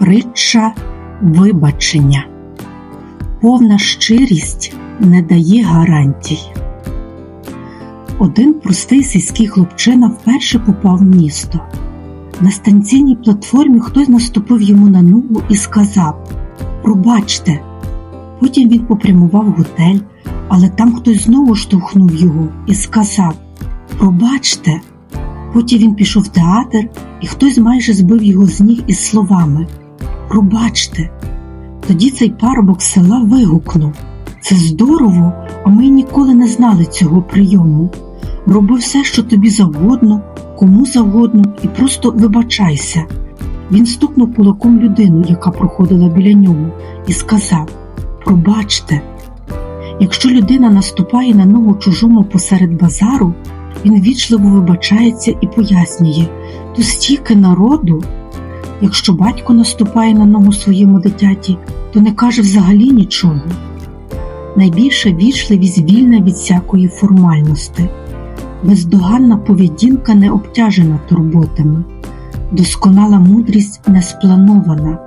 Притча вибачення. Повна щирість не дає гарантій. Один простий сільський хлопчина вперше попав в місто. На станційній платформі хтось наступив йому на ногу і сказав Пробачте. Потім він попрямував готель, але там хтось знову штовхнув його і сказав Пробачте. Потім він пішов в театр, і хтось майже збив його з ніг із словами Пробачте. Тоді цей парубок села вигукнув Це здорово, а ми ніколи не знали цього прийому. Роби все, що тобі завгодно, кому завгодно, і просто вибачайся. Він стукнув кулаком людину, яка проходила біля нього, і сказав Пробачте. Якщо людина наступає на ногу чужому посеред базару, він вічливо вибачається і пояснює то стільки народу. Якщо батько наступає на ногу своєму дитяті, то не каже взагалі нічого. Найбільша вічливість вільна від всякої формальності, бездоганна поведінка не обтяжена турботами, досконала мудрість не спланована,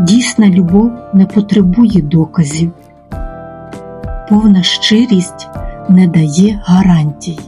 дійсна любов не потребує доказів, повна щирість не дає гарантій.